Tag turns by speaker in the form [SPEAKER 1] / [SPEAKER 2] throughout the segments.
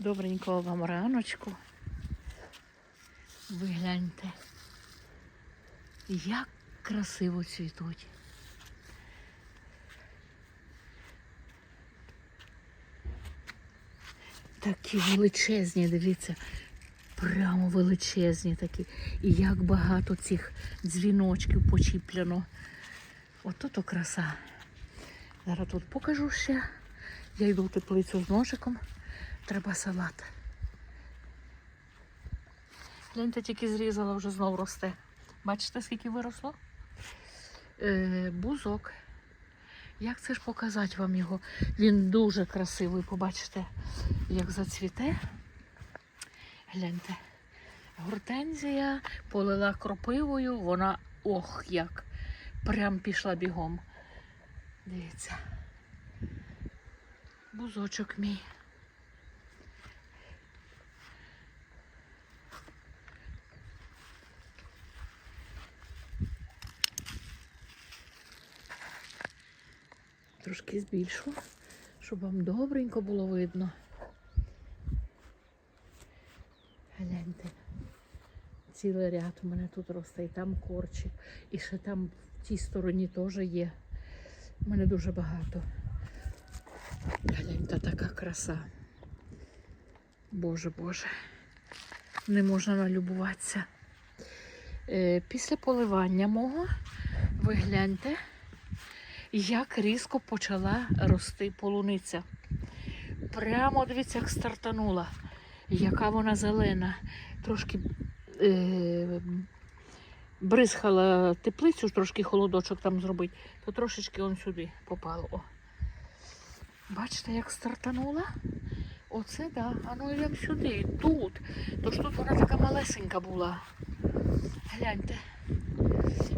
[SPEAKER 1] Добренького вам раночку. Ви гляньте, як красиво цвітуть. Такі величезні, дивіться, прямо величезні такі. І як багато цих дзвіночків почіпляно. Ото то краса. Зараз тут покажу ще. Я йду в теплицю з ножиком. Треба салат. Гляньте, тільки зрізала, вже знов росте. Бачите, скільки виросло? Е, бузок. Як це ж показати вам його? Він дуже красивий, побачите, як зацвіте. Гляньте. Гортензія полила кропивою, вона ох як. Прям пішла бігом. Дивіться. Бузочок мій. Збільшу, щоб вам добренько було видно. Гляньте. Цілий ряд у мене тут росте, і там корчі, і ще там в тій стороні теж є. У мене дуже багато. Гляньте, така краса. Боже Боже. Не можна налюбуватися. Е, після поливання мого ви гляньте, як різко почала рости полуниця. Прямо дивіться, як стартанула. Яка вона зелена. Трошки е, бризхала теплицю, трошки холодочок там зробити, то трошечки он сюди попало. О. Бачите, як стартанула? Оце да. А ну йдемо сюди, тут. Тож тут вона така малесенька була. Гляньте.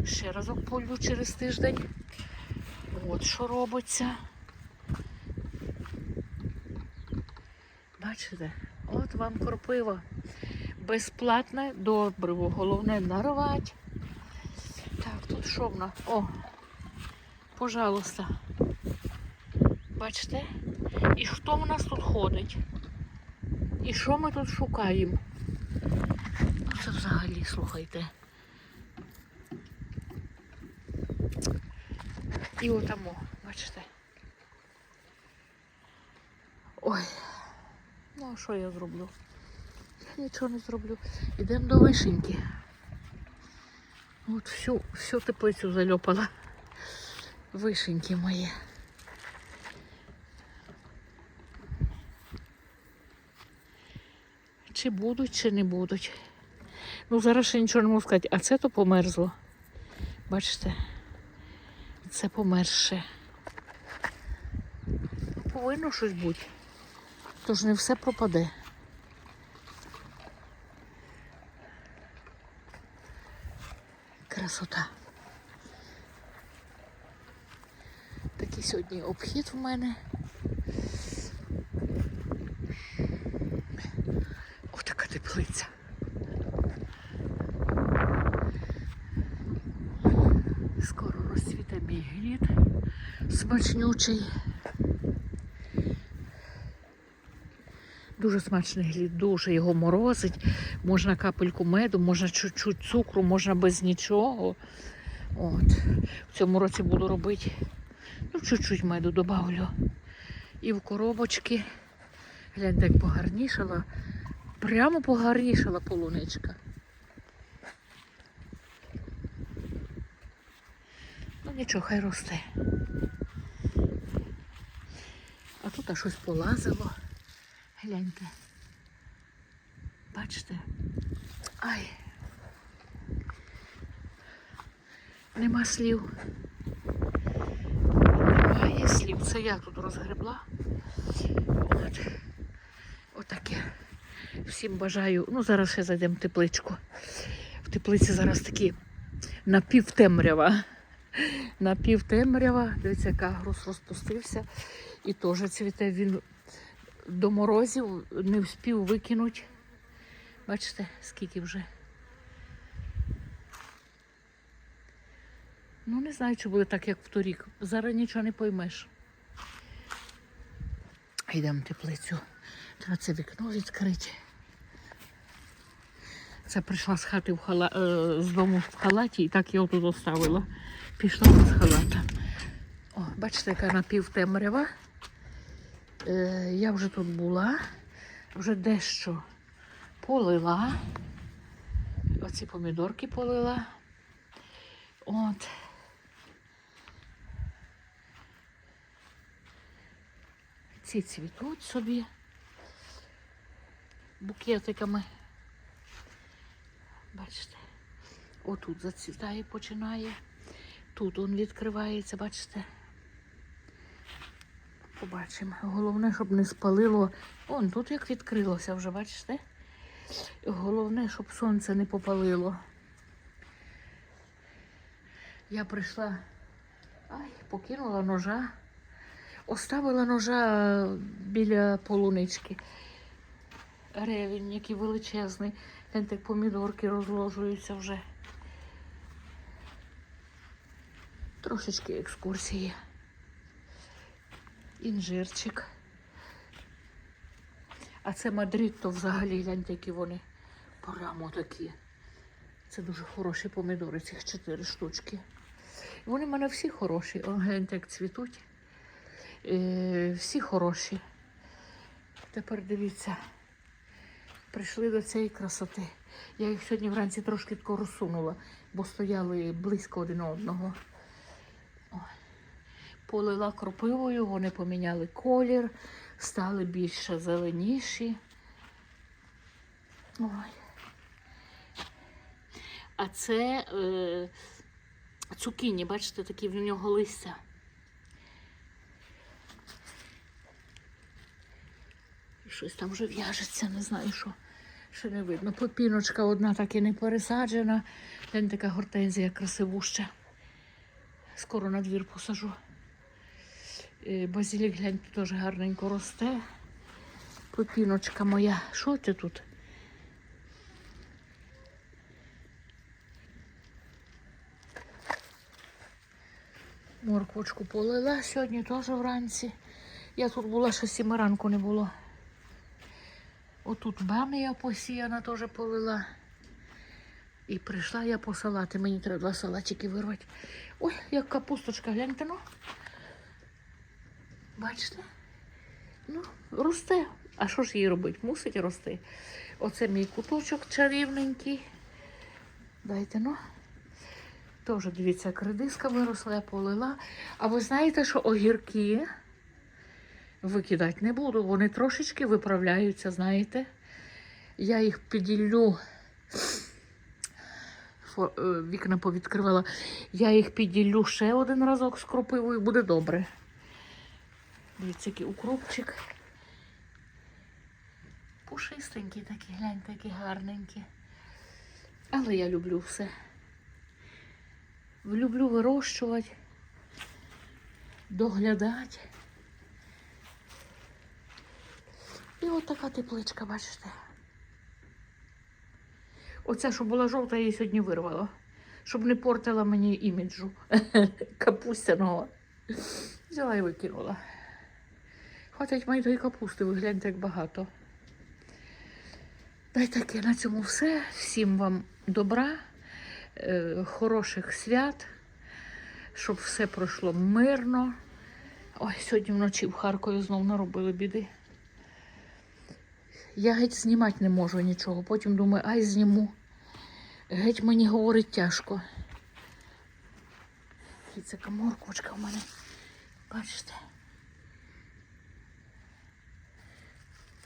[SPEAKER 1] Ще разок полю через тиждень. От що робиться. Бачите? От вам кропива. Безплатне добриво. Головне нарвати. Так, тут що в нас? О, пожалуйста. Бачите? І хто в нас тут ходить? І що ми тут шукаємо? Це взагалі, слухайте. І отамо, бачите? Ой, ну а що я зроблю? Я нічого не зроблю. Ідемо до вишеньки. От всю, всю теплицю зальопала. Вишеньки мої. Чи будуть, чи не будуть. Ну, зараз ще нічого не можу сказати, а це то померзло. Бачите? Це померше. Повинно щось бути. Тож не все пропаде. Красота. Такий сьогодні обхід в мене. Ось така теплиця. Скоро мій смачнючий. Дуже смачний глід, дуже його морозить. Можна капельку меду, можна чуть-чуть цукру, можна без нічого. От. В цьому році буду робити. Ну, чуть-чуть меду добавлю. І в коробочки. Гляньте, як погарнішала. Прямо погарнішала полуничка. Нічого, хай росте. А тут аж щось полазило. Гляньте. Бачите? Ай. Нема слів. Немає слів. Це я тут розгребла. От. Отаке. Всім бажаю. Ну, зараз ще зайдемо в тепличку. В теплиці зараз такі напівтемрява. Напівтемрява. Дивіться, як агрус розпустився. І теж цвіте він до морозів не встиг викинути. Бачите, скільки вже. Ну, не знаю, чи буде так, як в торік. Зараз нічого не поймеш. Йдемо в теплицю. Треба це вікно відкрити. Це прийшла з хати в хала... е, з дому в халаті і так його тут оставила. Пішла без халата. О, бачите, яка напівтемрява. Е, я вже тут була, вже дещо полила. Оці помідорки полила. От. Ці цвітуть собі букетиками. Бачите, отут зацвітає, починає. Тут він відкривається, бачите. Побачимо. Головне, щоб не спалило. Он тут як відкрилося вже, бачите? Головне, щоб сонце не попалило. Я прийшла, ай, покинула ножа, оставила ножа біля полунички. Ревень, який величезний. Гляньте, як помідорки розложуються вже. Трошечки екскурсії. Інжирчик. А це Мадрид, то взагалі гляньте, які вони прямо такі. Це дуже хороші помідори, цих чотири штучки. Вони в мене всі хороші. О, гляньте, як цвітуть. Е, всі хороші. Тепер дивіться, прийшли до цієї красоти. Я їх сьогодні вранці трошки тако розсунула, бо стояли близько один одного. Полила кропивою, вони поміняли колір, стали більше зеленіші. Ой. А це е, цукіні, бачите, такі в нього листя. Щось там вже в'яжеться, не знаю що. Ще не видно. Попіночка одна так і не пересаджена. Глянь, така гортензія красивуща. Скоро на двір посажу. Е, Базилік, глянь, теж гарненько росте. Попіночка моя. Що ти тут? Морквочку полила сьогодні теж вранці. Я тут була, ще сіми ранку не було. Отут бамія посіяна теж полила. І прийшла я по салати. Мені треба два салатики вирвати. Ой, як капусточка, гляньте, ну. Бачите? Ну, росте. А що ж їй робити? Мусить рости. Оце мій куточок чарівненький. Дайте, ну. Теж, дивіться, як редиска виросла, я полила. А ви знаєте, що огірки викидати не буду. Вони трошечки виправляються, знаєте. Я їх піділлю. Е, Вікна повідкривала. Я їх піділлю ще один разок з кропивою, буде добре. Дивіться, який укропчик. Пушистенький такий, глянь, такий гарненький. Але я люблю все. Люблю вирощувати, доглядати. І от така тепличка, бачите. Оця, що була жовта, я її сьогодні вирвала. Щоб не портила мені іміджу капустяного. Взяла і викинула. Хватить мої тої капусти, ви гляньте, як багато. Та й таке на цьому все. Всім вам добра, е, хороших свят, щоб все пройшло мирно. Ой, сьогодні вночі в Харкові знов наробили біди. Я геть знімати не можу нічого. Потім думаю, ай зніму. Геть мені говорить тяжко. І це морквочка в мене. Бачите?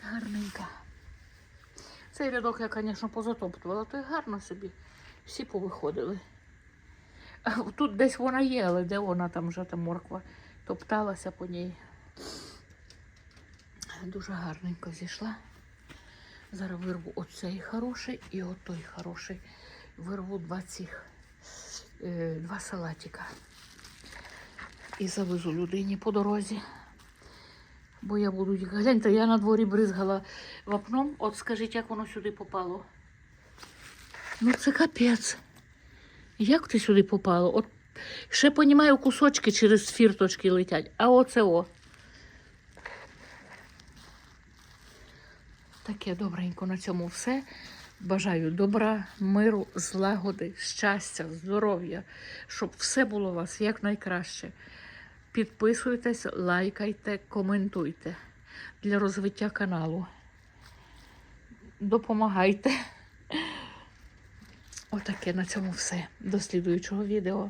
[SPEAKER 1] Гарненька. Цей рядок я, звісно, позатоптувала, то й гарно собі. Всі повиходили. А тут десь вона є, але де вона там вже та морква топталася по ній. Дуже гарненько зійшла. Зараз вирву оцей хороший і отой хороший. Вирву два цих, е, два салатика. І завезу людині по дорозі. Бо я буду. Гляньте, я на дворі бризгала вапном. От скажіть, як воно сюди попало. Ну це капець. Як ти сюди попало? От ще понімаю, кусочки через фірточки летять. А оце о. Таке добренько на цьому все. Бажаю добра, миру, злагоди, щастя, здоров'я, щоб все було у вас якнайкраще. Підписуйтесь, лайкайте, коментуйте для розвиття каналу. Допомагайте. Отаке на цьому все. До слідуючого відео.